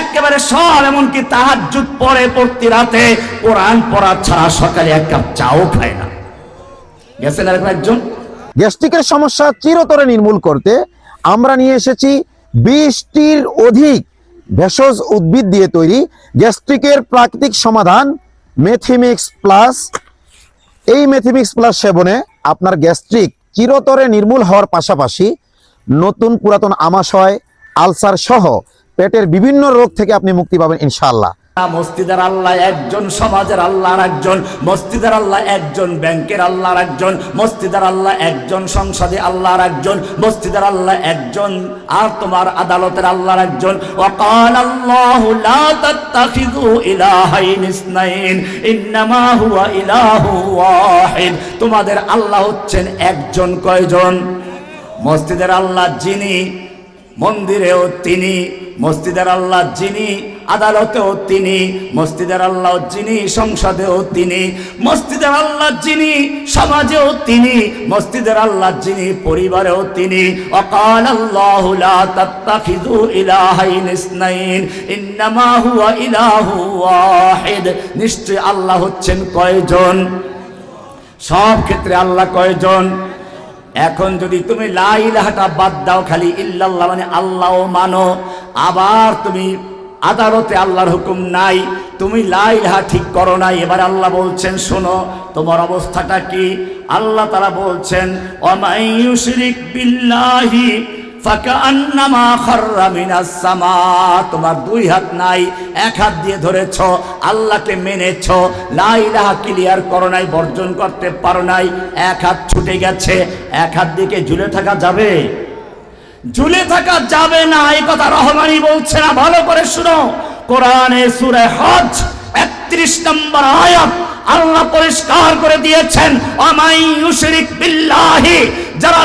একেবারে সব, এমনকি তাহাজ্জুদ পরে পড়তি রাতে কোরআন পড়া ছাড়া সকালে এক কাপ চাও খায় না। গেছেন আর একজন গ্যাস্ট্রিকের সমস্যা চিরতরে নির্মূল করতে আমরা নিয়ে এসেছি বিশটির অধিক ভেষজ উদ্ভিদ দিয়ে তৈরি গ্যাস্ট্রিকের প্রাকৃতিক সমাধান মেথিমিক্স প্লাস। এই মেথিমিক্স প্লাস সেবনে আপনার গ্যাস্ট্রিক চিরতরে নির্মূল হওয়ার পাশাপাশি নতুন পুরাতন আমাশয়, আলসার সহ পেটের বিভিন্ন রোগ থেকে আপনি মুক্তি পাবেন ইনশাল্লাহ মসজিদের আল্লাহ একজন, সমাজের আল্লাহ একজন মসজিদের আল্লাহ একজন, ব্যাংকের আল্লাহ একজন মসজিদের আল্লাহ একজন, সংসদে আল্লাহ একজন মসজিদের আল্লাহ একজন, আর তোমার আদালতের আল্লাহ একজন হুয়া ইলাহু ওয়াহিদ। তোমাদের আল্লাহ হচ্ছেন একজন কয়জন? মসজিদের আল্লাহ যিনি, মন্দিরেও তিনি মসজিদের আল্লাহ যিনি, আদালতেও তিনি, মসজিদের আল্লাহ যিনি, সংসদেও তিনি, মসজিদের আল্লাহ যিনি, সমাজেও তিনি, মসজিদের আল্লাহ যিনি, পরিবারেও তিনি। অকাল আল্লাহ তাত্তাখিযু ইলাহাইন ইসনাইন, ইন্নামা হুয়া ইলাহু ওয়াহিদ। নিশ্চয় আল্লাহ হচ্ছেন কয়জন? সব ক্ষেত্রে আল্লাহ কয়জন? এখন যদি তুমি লাইলাহাটা বাদ দাও, খালি ইল্লাল্লাহ মানে আল্লাহ মানো। আবার তুমি আদালতে আল্লাহর হুকুম নাই, তুমি লাইলাহা ঠিক করো নাই। এবার আল্লাহ বলছেন, শোনো, তোমার অবস্থাটা কি? আল্লাহ তারা বলছেন অমাইয়ুশরিক বিল্লাহি তোমার দুই হাত নাই, এক হাত দিয়ে ধরেছ, আল্লাহকে মেনেছ। লা ইলাহা ক্লিয়ার করো নাই, বর্জন করতে পারো নাই, এক হাত ছুটে গেছে, এক হাত দিকে ঝুলে থাকা যাবে? ঝুলে থাকা যাবে না, এই কথা রহমানি বলছে না। ভালো করে শুনো। কোরআনে সূরা হজ 31 নম্বর আয়াত আল্লাহ পরিষ্কার করে দিয়েছেন আমাই ইউশরিক বিল্লাহি, যারা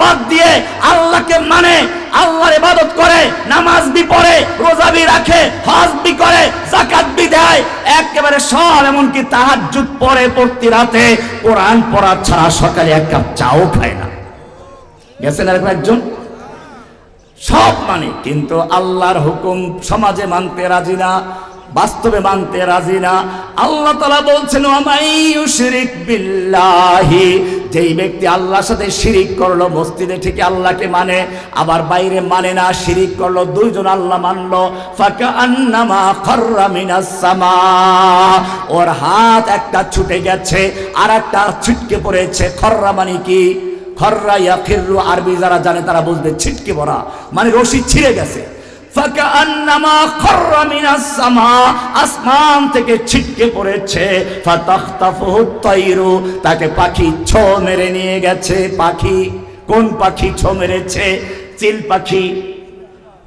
বাদ দিয়ে আল্লাহকে মানে আল্লাহর ইবাদত করে, নামাজ বি পড়ে, রোজা বি রাখে, হজ বি করে, যাকাত বি দেয়, একেবারে সব এমনকি তাহাজ্জুদ পড়ে পড়তি রাতে কোরআন পড়া ছাড়া সকালে এক কাপ চাও খায় না। গেছেন একজন? সব মানে। কিন্তু আল্লাহর হুকুম সমাজে মানতে রাজি না, বাস্তবে মানতে রাজি না। আল্লাহ তালা বলছেন বিল্লাহি। যেই ব্যক্তি আল্লাহর সাথে শিরিক করল, মসজিদে ঠিক আল্লাহকে মানে আবার বাইরে মানে না, শিরিক করল, দুইজন আল্লাহ মানলো। ওর হাত একটা ছুটে গেছে আর একটা ছিটকে পড়েছে। খররা মানে কি? খররা ইয়া খিররু আরবি যারা জানে তারা বুঝবে, ছিটকে পড়া মানে রশি ছিঁড়ে গেছে। আসমান থেকে ছিটকে পড়েছে। তাকে পাখি ছো মেরে নিয়ে গেছে। পাখি, কোন পাখি ছো মেরেছে? চিল পাখি,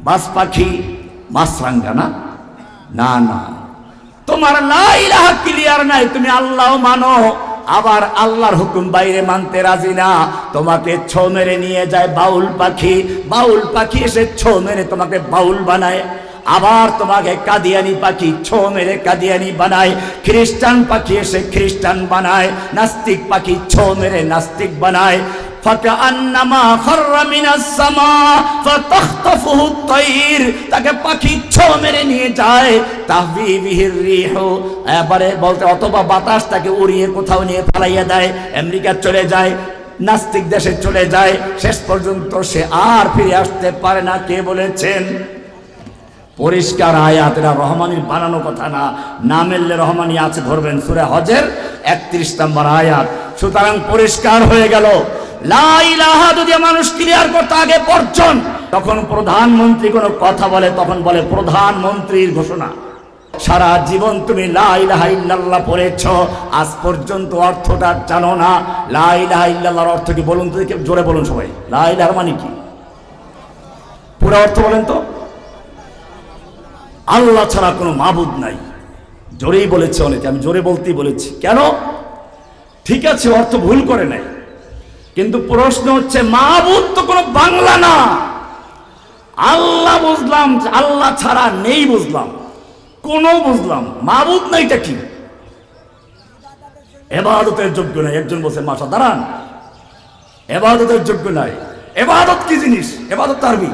বাস পাখি, মাছরাঙ্গা না? না না। তোমার লাইলাহা ক্লিয়ার নাই, তুমি আল্লাহ মানো। আবার আল্লাহর হুকুম বাইরে মানতে রাজি না। তোমাকে ছো মেরে নিয়ে যায় বাউল পাখি। বাউল পাখি এসে ছো মেরে তোমাকে বাউল বানায়। আবার তোমাকে কাদিয়ানি পাখি ছো মেরে কাদিয়ানি বানায়। খ্রিস্টান পাখি এসে খ্রিস্টান বানায়। নাস্তিক পাখি ছো মেরে নাস্তিক বানায়। তাকে মেরে নিয়ে যায় বলতে অথবা বাতাস তাকে উড়িয়ে কোথাও নিয়ে ফেলাইয়া দেয়, আমেরিকা চলে যায়, নাস্তিক দেশে চলে যায়, শেষ পর্যন্ত সে আর ফিরে আসতে পারে না, কে বলেছেন? পরিষ্কার আয়াত, এটা রহমানির বানানো কথা না না মেললে রহমানি আছে ধরবেন সুরে হজের একত্রিশ নম্বর আয়াত। সুতরাং পরিষ্কার হয়ে গেল। লাইলাহা যদি মানুষ ক্লিয়ার করতে আগে পর্যন তখন প্রধানমন্ত্রী কোনো কথা বলে, তখন বলে প্রধানমন্ত্রীর ঘোষণা। সারা জীবন তুমি লাইলাহা ইল্লাল্লাহ পড়েছ, আজ পর্যন্ত অর্থটা জানো না। লাইলাহা ইল্লাল্লাহর অর্থ কি বলুন তো জোরে বলুন সবাই। লাইলাহা মানে কি? পুরো অর্থ বলেন তো। আল্লাহ ছাড়া কোনো মাবুদ নাই। জোরেই বলেছে অনেকে, আমি জোরে বলতেই বলেছি। কেন? ঠিক আছে, অর্থ ভুল করে নাই। কিন্তু প্রশ্ন হচ্ছে মাবুদ তো কোনো বাংলা না। আল্লাহ বুঝলাম, আল্লাহ ছাড়া নেই বুঝলাম। কোন বুঝলাম মাবুদ নাইটা কি? এবাদতের যোগ্য নাই। একজন বলছে মাসা দাঁড়ান। এবাদতের যোগ্য নাই। এবাদত কি জিনিস? এবাদত তারবি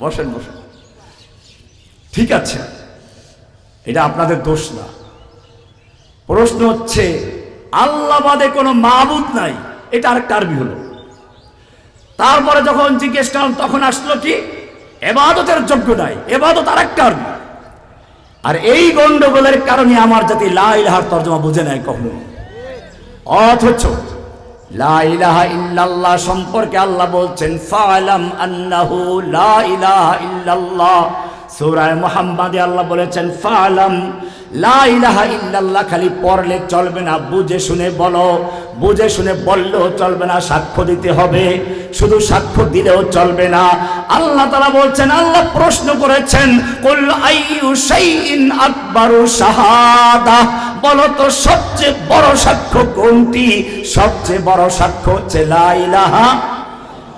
বসেন বসেন। ঠিক আছে, এটা আপনাদের দোষ না। প্রশ্ন হচ্ছে আল্লাহ বাদে কোনো মাহবুদ নাই। এটা আরেকটা আরবি হলো। তারপরে যখন জিজ্ঞেস করলাম, তখন আসলো কি? এবাদতের যোগ্য নাই। এবাদত আর একটা আরবি। আর এই গন্ডগোলের কারণে আমার জাতি লা ইলাহার তর্জমা বুঝে নেয় কখনো। অথচ লা ইলাহা ইল্লাল্লাহ সম্পর্কে আল্লাহ বলছেন, ফালাম আন্নাহু লা ইলাহা ইল্লাল্লাহ। সূরা মুহাম্মাদে আল্লাহ বলেছেন, ফালাম লা ইলাহা ইল্লাল্লাহ খালি পড়লে চলবে না, বুঝে শুনে বলো। বুঝে শুনে বললেও চলবে না, সাক্ষ্য দিতে হবে। শুধু সাক্ষ্য দিলেও চলবে না। আল্লাহ তারা বলছেন, আল্লাহ প্রশ্ন করেছেন, কুল আইয়ু শাইইন আকবারু শাহাদা। বলো তো, সবচেয়ে বড় সাক্ষ্য কোনটি? সবচেয়ে বড় সাক্ষ্য হচ্ছে লা ইলাহা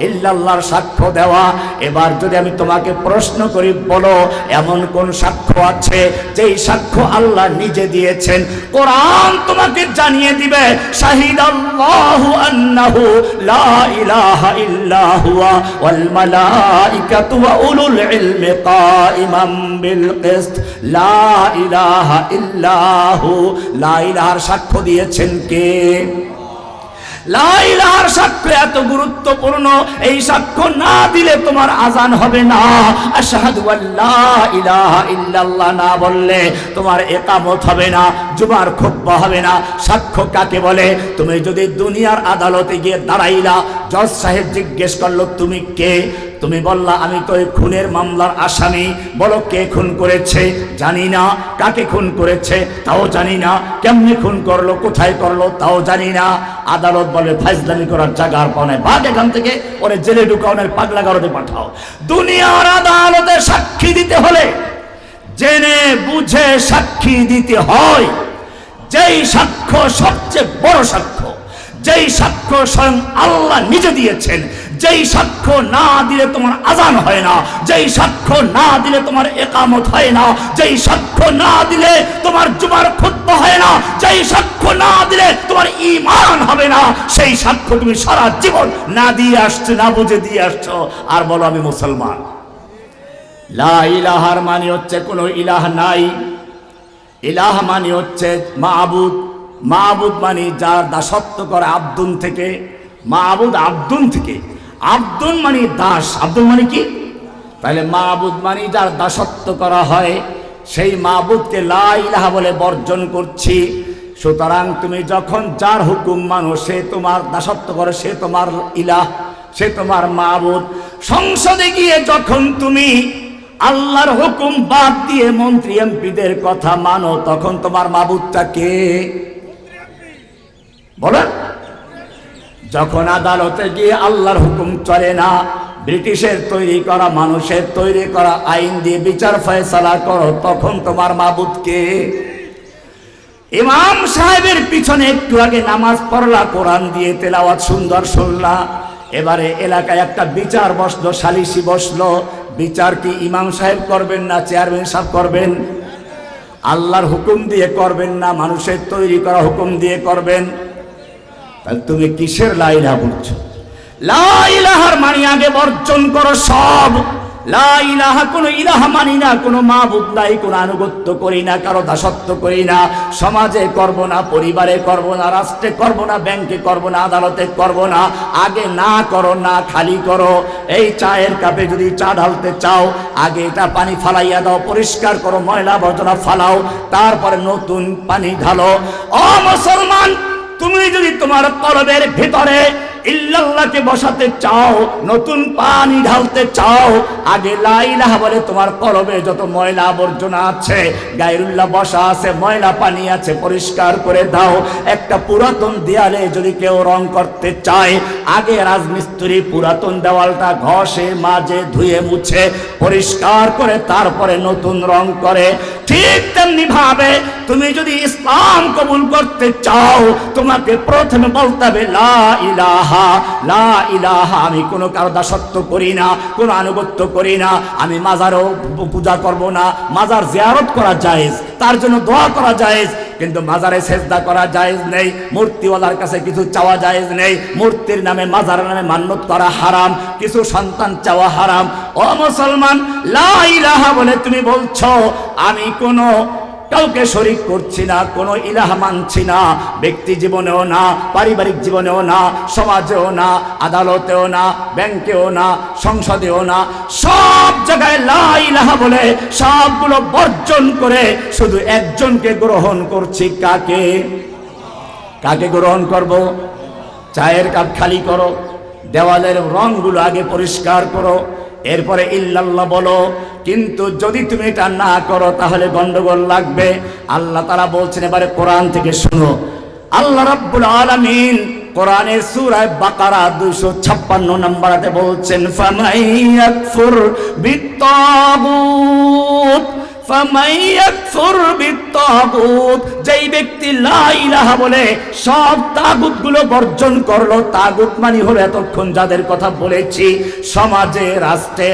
ইল্লাল্লাহর সাক্ষ্য দেওয়া। এবার যদি আমি তোমাকে প্রশ্ন করি, বলো, এমন কোন সাক্ষ্য আছে যেই সাক্ষ্য আল্লাহ নিজে দিয়েছেন? কোরআন তোমাকে জানিয়ে দিবে শাহিদ আল্লাহু আন্নাহু লা ইলাহা ইল্লা হুয়া ওয়াল মালাইকাতু ওয়া উলুল ইলমি কাইমাম বিল কিসত। লা ইলাহা ইল্লা হু। লা ইলাহার সাক্ষ্য দিয়েছেন কে? সাক্ষ্য না দিলে তোমার আজান হবে না। আল্লাহ ইল্লাল্লাহ না বললে তোমার একামত হবে না, জুমার হবে না। সাক্ষ্য কাকে বলে? তুমি যদি দুনিয়ার আদালতে গিয়ে দাঁড়াইলা জজ সাহেব জিজ্ঞেস করল, তুমি কে? তুমি বললা, আমি তো এই খুনের মামলার আসামি। বলো, কে খুন করেছে? জানি না। কাকে খুন করেছে? তাও জানি না। কেমনি খুন করল? কোথায় করল? তাও জানি না। আদালত বলে, ফাইজলামি করার জায়গা আর পাও নাই। ভাগ এখান থেকে ওরে জেলে ঢুকাওনের পাগলা গারদে পাঠাও। দুনিয়ার আদালতে সাক্ষী দিতে হলে জেনে বুঝে সাক্ষী দিতে হয়। যেই সাক্ষ্য সবচেয়ে বড় সাক্ষ্য যেই সাক্ষ্য স্বয়ং আল্লাহ নিজে দিয়েছেন, যেই সাক্ষ্য না দিলে তোমার আজান হয় না, যেই সাক্ষ্য না দিলে তোমার একামত হয় না, যেই সাক্ষ্য না দিলে তোমার জুমার খুদ্া হয় না, যেই সাক্ষ্য না দিলে তোমার ইমান হবে না, সেই সাক্ষ্য তুমি সারা জীবন না দিয়ে আসছো, না বুঝে দিয়ে আসছো, আর বলো আমি মুসলমান। লা ইলাহার মানে হচ্ছে কোনো ইলাহ নাই। ইলাহ মানে হচ্ছে মাহবুদ মাহবুদ মানে যার দাসত্ব করে আব্দুন থেকে, মাহবুদ আব্দুন থেকে। আব্দুন মানে দাস, আব্দুল মানে কি? তাহলে মাহবুদ মানে যার দাসত্ব করা হয়, সেই মাহবুদকে লা ইলাহা বলে বর্জন করছি। সুতরাং তুমি যখন যার হুকুম মানো, সে তোমার দাসত্ব করে, সে তোমার ইলাহ, সে তোমার মাহবুদ। সংসদে গিয়ে যখন তুমি আল্লাহর হুকুম বাদ দিয়ে মন্ত্রী এমপিদের কথা মানো, তখন তোমার মাবুদটা কে? বলেন। যখন আদালতে গিয়ে আল্লাহর হুকুম চলে না, ব্রিটিশের তৈরি করা, মানুষের তৈরি করা আইন দিয়ে বিচার ফয়সালা করো, তখন তোমার মাবুদকে ইমাম সাহেবের পিছনে একটু আগে নামাজ পড়লা, কোরআন দিয়ে তেলাওয়াত সুন্দর শুনলা। এবারে এলাকায় একটা বিচার বসল সালিসি বসল। বিচার কি ইমাম সাহেব করবেন না চেয়ারম্যান সাহেব করবেন? আল্লাহর হুকুম দিয়ে করবেন না, মানুষের তৈরি করা হুকুম দিয়ে করবেন? তাহলে তুমি কিসের লাইলা বলছো? লাইলাহার মানি আগে বর্জন করো সব। লাইলাহা কোনো ইলাহা মানি না, কোনো মাবুদ নাই, কোনো আনুগত্য করি না, কারও দাসত্ব করি না। সমাজে করব না, পরিবারে করব না, রাষ্ট্রে করব না, ব্যাংকে করব না, আদালতে করব না। আগে না করো, না খালি করো। এই চায়ের কাপে যদি চা ঢালতে চাও, আগে এটা পানি ফালাইয়া দাও, পরিষ্কার করো, ময়লা আবর্জনা ফালাও, তারপরে নতুন পানি ঢালো। ও মুসলমান তুমি যদি তোমার কলবের ভিতরে ইল্লাল্লাহকে বসাতে চাও, নতুন পানি ঢালতে চাও, আগে লাইলাহ বলে তোমার কলবে যত ময়লা আবর্জনা আছে, গায়রুল্লাহ বসা আছে, ময়লা পানি আছে, পরিষ্কার করে দাও। একটা পুরাতন দেয়ালে যদি কেউ রং করতে চায়, আগে রাজমিস্ত্রি পুরাতন দেওয়ালটা ঘষে, মাঝে ধুয়ে মুছে, পরিষ্কার করে তারপরে নতুন রং করে ঠিক তেমনি ভাবে তুমি যদি ইসলাম কবুল করতে চাও, তোমাকে প্রথমে বলতে হবে, লা ইলাহা লা ইলাহা, আমি কোনো কারও দাসত্ব করি না, কোনো আনুগত্য করি না, আমি মাজারও পূজা করব না, মাজার জিয়ারত করা জায়েজ, তার জন্য দোয়া করা জায়েজ, কিন্তু মাজারে সেজদা করা জায়েজ নেই, মূর্তিওয়ালার কাছে কিছু চাওয়া জায়েজ নেই, মূর্তির নামে মাজার নামে মান্যত করা হারাম, কিছু সন্তান চাওয়া হারাম। ও মুসলমান, লা ইলাহা বলে তুমি বলছো, আমি কোনো কাউকে শরিক করছি না, কোনো ইলাহ মানছি না, ব্যক্তি জীবনেও না, পারিবারিক জীবনেও না, সমাজেও না, আদালতেও না, ব্যাংকেও না, সংসদেও না, সব জায়গায় লা ইলাহা বলে সবগুলো বর্জন করে শুধু একজনকে গ্রহণ করছি কাকে? কাকে গ্রহণ করব? চায়ের কাপ খালি করো, দেওয়ালের রংগুলো আগে পরিষ্কার করো এরপরে ইল্লাল্লাহ বলো, কিন্তু যদি তুমি এটা না করো, তাহলে গন্ডগোল লাগবে। আল্লাহ তারা বলছেন, এবারে কোরআন থেকে শুনো। আল্লাহ রাব্বুল আলামিন কোরআনের সূরায় বাকারা 256 নম্বরাতে বলছেন, ফামাইয়াকফুর বিত্তাগুত। যেই ব্যক্তি লা ইলাহা বলে, সব বর্জন করল, তাগুত মানে হলো এতক্ষণ যাদের কথা বলেছি, সমাজে, রাষ্ট্রে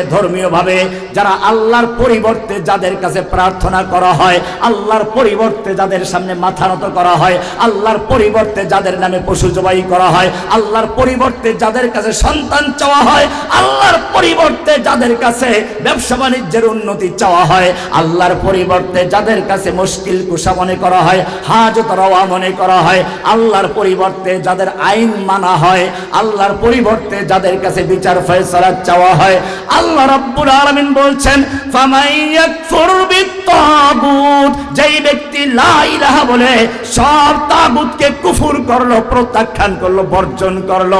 যারা আল্লাহর পরিবর্তে যাদের কাছে প্রার্থনা করা হয়, আল্লাহর পরিবর্তে যাদের সামনে মাথা নত করা হয়, আল্লাহর পরিবর্তে যাদের নামে পশু জবাই করা হয়, আল্লাহর পরিবর্তে যাদের কাছে সন্তান চাওয়া হয়, আল্লাহর পরিবর্তে যাদের কাছে ব্যবসা বাণিজ্যের উন্নতি চাওয়া হয় আল্লাহর পরিবর্তে যাদের কাছে মুশকিল কুশা মনে করা হয়, হাজত রওয়া মনে করা হয়, আল্লাহর পরিবর্তে যাদের আইন মানা হয়, আল্লাহর পরিবর্তে যাদের কাছে বিচার ফয়সালা চাওয়া হয়, আল্লাহ রাব্বুল আলামিন বলছেন যেই ব্যক্তি লা ইলাহা বলে, সব তাগুতকে কুফুর করল, প্রত্যাখ্যান করল, বর্জন করল,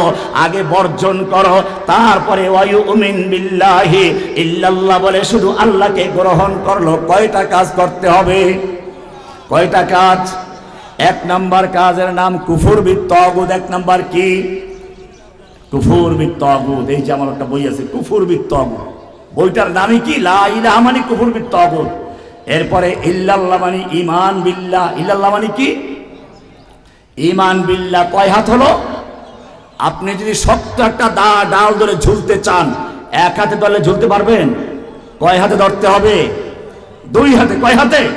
আগে বর্জন করো, তারপরে ওয়ায়ু উমিন বিল্লাহি ইল্লাল্লাহ বলে, শুধু আল্লাহকে গ্রহণ করল কয়টা কাজ করতে হবে? কয়টা কাজ? এক নাম্বার কাজের নাম কুফুর বিত্তগুদ এক নাম্বার কি? কুফুর বিত্তগুদ এই যে আমার একটা বই আছে, কুফুর বিত্তগুদ বইটার নামই কি? লা ইলাহা মানে কুফুর বিত্তগুদ এরপরে ইল্লাল্লাহ মানে ইমান বিল্লাহ। ইল্লাল্লাহ মানে কি? ইমান বিল্লাহ। কয় হাত হলো? আপনি যদি শক্ত একটা দা, ডাল ধরে ঝুলতে চান, এক হাতে দলে ঝুলতে পারবেন? কয় হাতে ধরতে হবে? দুই হাতে, কয় হাতে?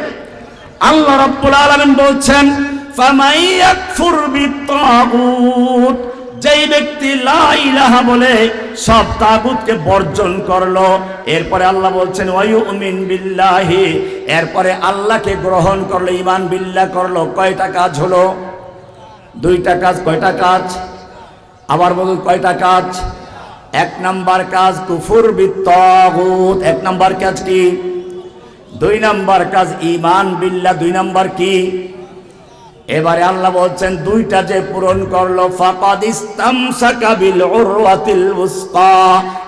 আল্লাহ রাব্বুল আলামিন বলছেন, ফামাই ইয়াকফুর বিত্তাগুত যেই ব্যক্তি লা ইলাহা বলে, সব তাগুতকে বর্জন করল। এরপরে আল্লাহ বলছেন ওয়ায়ুমিন বিল্লাহি এরপরে আল্লাহকে গ্রহণ করল, ঈমান বিল্লাহ করল। কয়টা কাজ হলো? দুইটা কাজ, কয়টা কাজ? আবার বলুন, কয়টা কাজ? এক নাম্বার কাজ কুফুর বিত্তাগুত। এক নাম্বার কাজ কি? দুই নাম্বার কাজ ইমান বিল্লা দুই নাম্বার কি? এবারে আল্লাহ বলছেন, দুইটা যে পূরণ করল, ফাকাদ ইস্তামসাকা বিল উরওয়াতিল উসকা।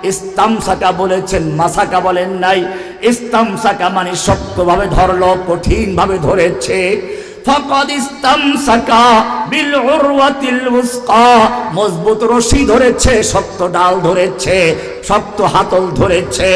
ইস্তামসাকা বলেছেন, মাসাকা বলেন নাই। ইস্তামসাকা মানে শক্তভাবে ধরলো, কঠিনভাবে ধরেছে। ফাকাদ ইস্তামসাকা বিল উরওয়াতিল উসকা। মজবুত রশি ধরেছে, শক্ত ডাল ধরেছে, শক্ত হাতল ধরেছে।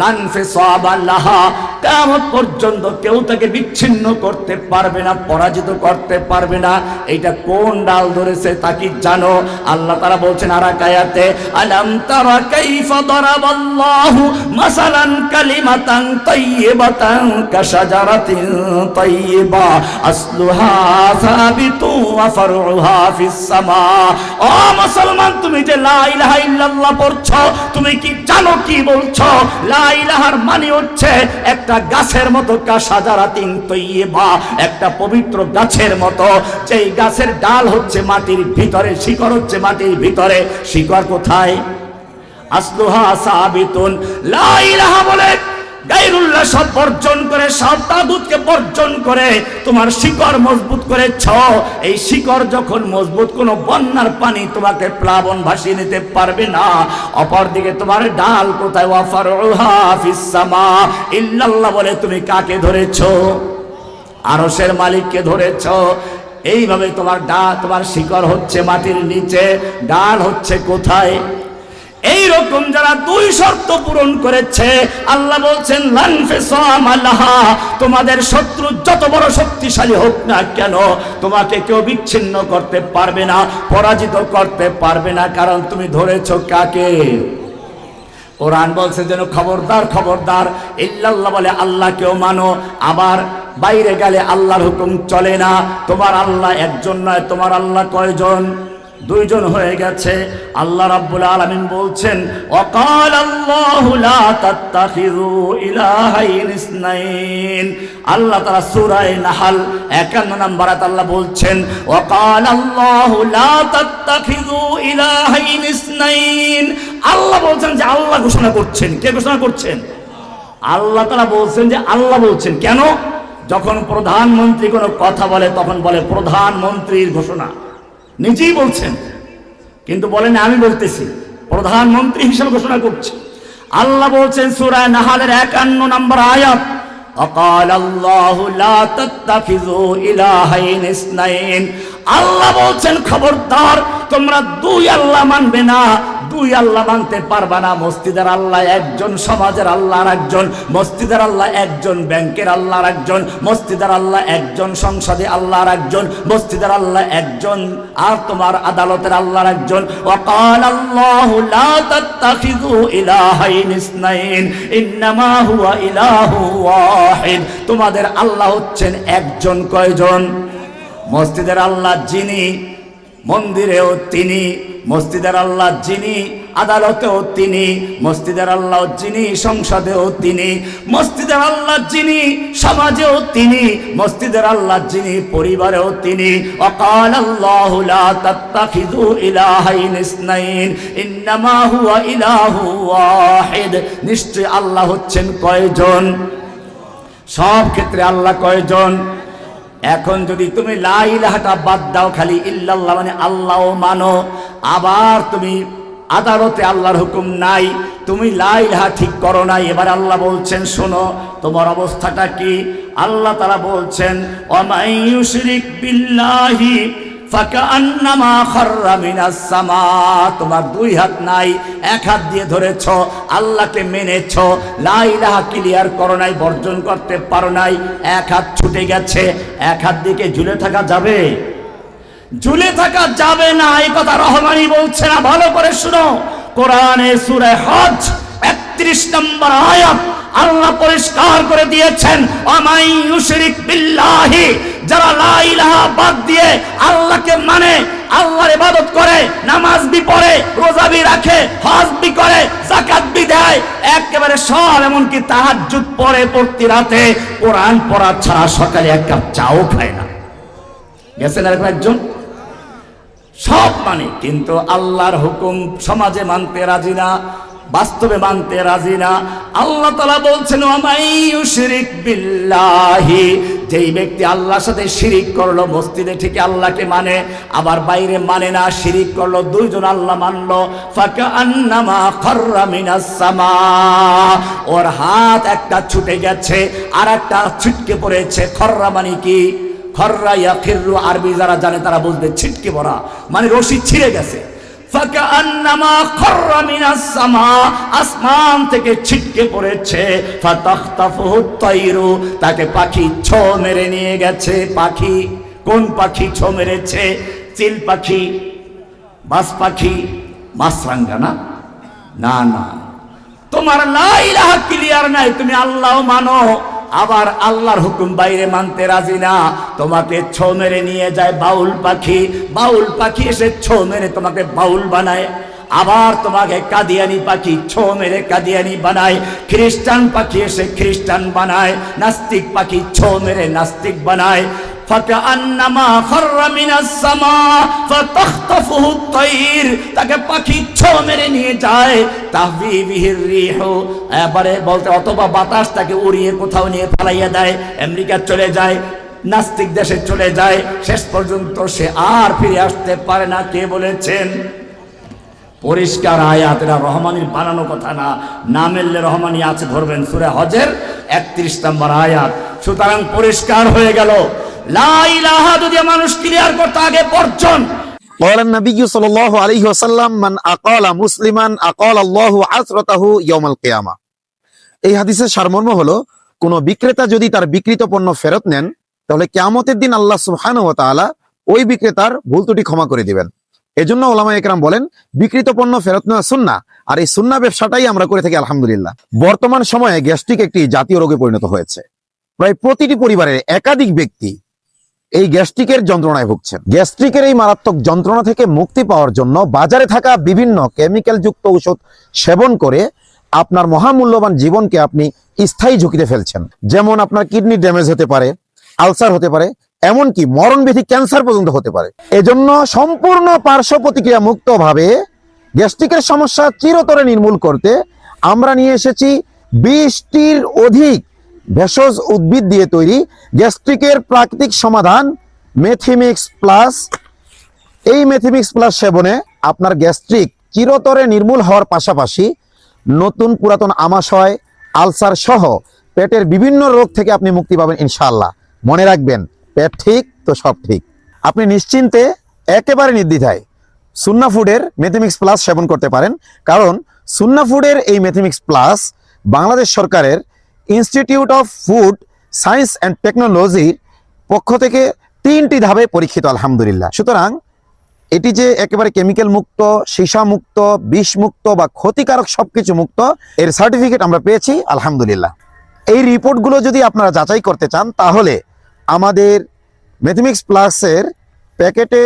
লানফে সাবাল্লাহা কেমন পর্যন্ত কেউ তাকে বিচ্ছিন্ন করতে পারবে না, পরাজিত করতে পারবে না। এইটা কোন ডাল ধরেছে তা কি জানো? আল্লাহ তারা বলছেন, আর কায়াতে, আলাম তারা কাইফা দারাবাল্লাহু মাসালান কালিমাতান তাইয়িবাতান কাশাজারাতিন তাইয়িবা আসলুহা সাবিতু ওয়া ফারউহা ফিস সামা। ও মুসলমান, তুমি যে লা ইলাহা ইল্লাল্লাহ পড়ছো, তুমি কি জানো কি বলছো? লা ইলাহার মানে হচ্ছে একটা গাছের মতো তৈয়ে বা, একটা পবিত্র গাছের মতো। যেই গাছের ডাল হচ্ছে মাটির ভিতরে, শিকড় হচ্ছে মাটির ভিতরে। শিকড় কোথায়? আসলুহা সাবিতুন। লা ইলাহা বলে গাইরুল্লাহ সব বর্জন করে, সব তাগুতকে বর্জন করে, তোমার শিকড় মজবুত করেছ এই শিকড় যখন মজবুত, কোনো বন্যার পানি তোমাকে প্লাবন ভাসিয়ে নিতে পারবে না। অপরদিকে তোমার ডাল কোথায়? ওয়াফার ইল্লাল্লাহ বলে, তুমি কাকে ধরেছো? আরসের মালিককে ধরেছ। এইভাবে তোমার ডা, তোমার শিকড় হচ্ছে মাটির নিচে। ডাল হচ্ছে কোথায়? এই রকম যারা দুই শর্ত পূরণ করেছে, আল্লাহ বলছেন তোমাদের শত্রু যত বড় শক্তিশালী হোক না কেন, তোমাকে কেউ বিচ্ছিন্ন করতে পারবে না, পরাজিত করতে পারবে না। কারণ তুমি ধরেছ কাকে? কোরআন বলছে যেন খবরদার খবরদার। ইল্লাল্লাহ বলে, আল্লাহকেও মানো। আবার বাইরে গেলে আল্লাহর হুকুম চলে না। তোমার আল্লাহ একজন নয়, তোমার আল্লাহ কয়জন? দুইজন হয়ে গেছে। আল্লাহ রাব্বুল আলামিন বলছেন, অকাল আল্লাহু তাআলা সূরা নাহাল 51 নম্বর আয়াত আল্লাহ বলছেন, অকাল আল্লাহু বলছেন যে আল্লাহ ঘোষণা করছেন। কে ঘোষণা করছেন? আল্লাহ তাআলা বলছেন যে আল্লাহ বলছেন। কেন? যখন প্রধানমন্ত্রী কোনো কথা বলে, তখন বলে প্রধানমন্ত্রীর ঘোষণা। নিজেই বলছেন। কিন্তু বলেন, আমি বলতেছি, প্রধানমন্ত্রী হিসেবে ঘোষণা করছে। আল্লাহ বলছেন সুরায় নাহালের একান্ন নম্বর আয়াত আল্লাহ বলছেন, খবরদার, তোমরা দুই আল্লাহ মানবে না দুই আল্লাহ মানতে পারবা না। মসজিদের আল্লাহ একজন, সমাজের আল্লাহ আর একজন মসজিদের আল্লাহ একজন, ব্যাংকের আল্লাহ আর একজন মসজিদের আল্লাহ একজন, সংসদে আল্লাহ আর একজন মসজিদের আল্লাহ একজন, আর তোমার আদালতের আল্লাহ আর একজন ওয়াকাল আল্লাহু লা তাত্তাখিযু ইলাহাইন ইসনাইন, ইন্নামা হুয়া ইলাহু ওয়াহিদ। তোমাদের আল্লাহ হচ্ছেন একজন কয়জন? মসজিদের আল্লাহ যিনি মন্দিরেও তিনি, মসজিদের আল্লাহ যিনি, আদালতেও তিনি, মসজিদের আল্লাহ যিনি, সংসদেও তিনি, মসজিদের আল্লাহ যিনি, সমাজেও তিনি, মসজিদের আল্লাহ যিনি, পরিবারেও তিনি। অকাল আল্লাহ তাত্তাখিযু ইলাহাইন ইসনাইন, ইন্নামা হুয়া ইলাহু ওয়াহিদ। নিশ্চয় আল্লাহ হচ্ছেন কয়জন? সব ক্ষেত্রে আল্লাহ কয়জন? এখন যদি তুমি লাইলাহাটা বাদ দাও খালি ইল্লাল্লাহ মানে আল্লাহ মানো, আবার তুমি আদালতে আল্লাহর হুকুম নাই, তুমি লাইলাহা ঠিক করো নাই, এবার আল্লাহ বলছেন, শোনো, তোমার অবস্থাটা কি? আল্লাহ তারা বলছেন অমাই ইউশরিক বিল্লাহি তোমার দুই হাত নাই, এক হাত দিয়ে ধরেছ, আল্লাহকে মেনেছ, লা ইলাহা ক্লিয়ার করো নাই, বর্জন করতে পারো নাই, এক হাত ছুটে গেছে, এক হাত দিকে ঝুলে থাকা যাবে? ঝুলে থাকা যাবে না, এই কথা রহমানি বলছে না, ভালো করে শুনো। কোরআনে সূরা হজ 31 নম্বর আয়াত, আল্লাহ পরিষ্কার করে দিয়েছেন আমাই ইউশরিক বিল্লাহি যারা লা বাদ দিয়ে আল্লাহকে মানে আল্লাহর ইবাদত করে, নামাজ বি পড়ে, রোজা বি রাখে, হজ বি করে, যাকাত বি দেয়, একেবারে সব এমনকি তাহাজ্জুদ পড়ে প্রতি রাতে কোরআন পড়া ছাড়া সকালে এক কাপ চাও খায় না। গেছেন এরকম একজন? সব মানে কিন্তু আল্লাহর হুকুম সমাজে মানতে রাজি না, বাস্তবে মানতে রাজি না। আল্লাহ তালা বলছেন শিরিক বিল্লাহি যেই ব্যক্তি আল্লাহর সাথে শিরিক করল, মসজিদে ঠিক আল্লাহকে মানে আবার বাইরে মানে না, শিরিক করল, দুইজন আল্লাহ মানলো ফাঁকা আন্নামা মিনাস সামা। ওর হাত একটা ছুটে গেছে আর একটা ছিটকে পড়েছে, খর্রা মানে কি? খররা ইয়া খিররু আরবি যারা জানে তারা বুঝবে, ছিটকে পড়া মানে রশি ছিঁড়ে গেছে। আসমান থেকে ছিটকে পড়েছে। তাকে পাখি ছো মেরে নিয়ে গেছে। পাখি, কোন পাখি ছো মেরেছে? চিল পাখি বাস পাখি, মাছরাঙ্গা না? না না। তোমার লাইলাহা ক্লিয়ার নাই, তুমি আল্লাহ মানো। আবার আল্লাহর হুকুম বাইরে মানতে রাজি না। তোমাকে ছো মেরে নিয়ে যায় বাউল পাখি। বাউল পাখি এসে ছো মেরে তোমাকে বাউল বানায়। আবার তোমাকে কাদিয়ানি পাখি ছো মেরে কাদিয়ানি বানায়। খ্রিস্টান পাখি এসে খ্রিস্টান বানায়। নাস্তিক পাখি ছো মেরে নাস্তিক বানায়। তাকে পাখি ছো মেরে নিয়ে যায় এবারে বলতে অথবা বাতাস তাকে উড়িয়ে কোথাও নিয়ে ফালাইয়া দেয়, আমেরিকা চলে যায়, নাস্তিক দেশে চলে যায়, শেষ পর্যন্ত সে আর ফিরে আসতে পারে না, কে বলেছেন? পরিষ্কার আয়াত, এটা রহমানির বানানো কথা না না মেললে রহমানি আছে, ধরবেন সুরে হজের একত্রিশ নম্বর আয়াত। সুতরাং পরিষ্কার হয়ে গেল। লা ইলাহা যদি মানুষ ক্লিয়ার করতে আগে বর্জন قال النبي صلى الله عليه وسلم من أقال مسلما أقال الله عثرته يوم القيامة এই হাদিসের সারমর্ম হলো কোন বিক্রেতা যদি তার বিক্রিত পণ্য ফেরত নেন তাহলে কিয়ামতের দিন আল্লাহ সুবহানাহু ওয়া তাআলা ওই বিক্রেতার ভুল ত্রুটি ক্ষমা করে দিবেন এজন্য ওলামা একরাম বলেন বিক্রিত পণ্য ফেরত নেওয়া সুন্না আর এই সুন্না ব্যবসাটাই আমরা করে থাকি আলহামদুলিল্লাহ বর্তমান সময়ে গ্যাস্ট্রিক একটি জাতীয় রোগে পরিণত হয়েছে প্রায় প্রতিটি পরিবারের একাধিক ব্যক্তি এই গ্যাস্ট্রিকের যন্ত্রণায় ভুগছেন। গ্যাস্ট্রিকের এই মারাত্মক যন্ত্রণা থেকে মুক্তি পাওয়ার জন্য বাজারে থাকা বিভিন্ন কেমিক্যাল যুক্ত ঔষধ সেবন করে আপনার মহামূল্যবান জীবনকে আপনি স্থায়ী ঝুঁকিতে ফেলছেন। যেমন আপনার কিডনি ড্যামেজ হতে পারে, আলসার হতে পারে, এমনকি মরণব্যাধি ক্যান্সার পর্যন্ত হতে পারে। এজন্য সম্পূর্ণ পার্শ্ব প্রতিক্রিয়া মুক্তভাবে গ্যাস্ট্রিকের সমস্যা চিরতরে নির্মূল করতে আমরা নিয়ে এসেছি বিশটির অধিক ভেষজ উদ্ভিদ দিয়ে তৈরি গ্যাস্ট্রিকের প্রাকৃতিক সমাধান মেথিমিক্স প্লাস। এই মেথিমিক্স প্লাস সেবনে আপনার গ্যাস্ট্রিক চিরতরে নির্মূল হওয়ার পাশাপাশি নতুন পুরাতন আমাশয় আলসার সহ পেটের বিভিন্ন রোগ থেকে আপনি মুক্তি পাবেন ইনশাল্লাহ মনে রাখবেন, পেট ঠিক তো সব ঠিক। আপনি নিশ্চিন্তে একেবারে নির্দ্বিধায় সুন্না ফুডের মেথিমিক্স প্লাস সেবন করতে পারেন। কারণ সুন্না ফুডের এই মেথিমিক্স প্লাস বাংলাদেশ সরকারের institute of food science and টেকনোলজির পক্ষ থেকে তিনটি ধাপে পরীক্ষিত, আলহামদুলিল্লাহ। সুতরাং এটি যে একেবারে কেমিক্যাল মুক্ত, সীসা মুক্ত, বিষ মুক্ত বা ক্ষতিকারক সবকিছু মুক্ত, এর সার্টিফিকেট আমরা পেয়েছি, আলহামদুলিল্লাহ। এই রিপোর্টগুলো যদি আপনারা যাচাই করতে চান, তাহলে আমাদের ম্যাথমেটিক্স প্লাসের প্যাকেটে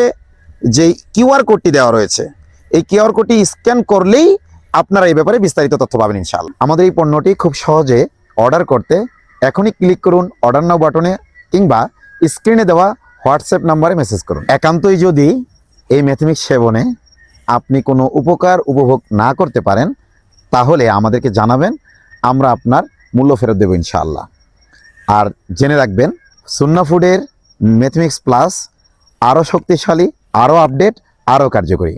যে কিউআর কোডটি দেওয়া রয়েছে, এই কিউআর কোডটি স্ক্যান করলেই আপনারা এই ব্যাপারে বিস্তারিত তথ্য পাবেন, ইনশাআল্লাহ। আমাদের এই পণ্যটি খুব সহজে অর্ডার করতে এখনই ক্লিক করুন অর্ডার নাও বাটনে কিংবা স্ক্রিনে দেওয়া হোয়াটসঅ্যাপ নাম্বারে মেসেজ করুন। একান্তই যদি এই ম্যাথমেটিক্স সেবনে আপনি কোনো উপকার উপভোগ না করতে পারেন, তাহলে আমাদেরকে জানাবেন, আমরা আপনার মূল্য ফেরত দেবো ইনশাআল্লাহ। আর জেনে রাখবেন সুন্না ফুডের ম্যাথমেটিক্স প্লাস আরও শক্তিশালী, আরও আপডেট আরও কার্যকরী।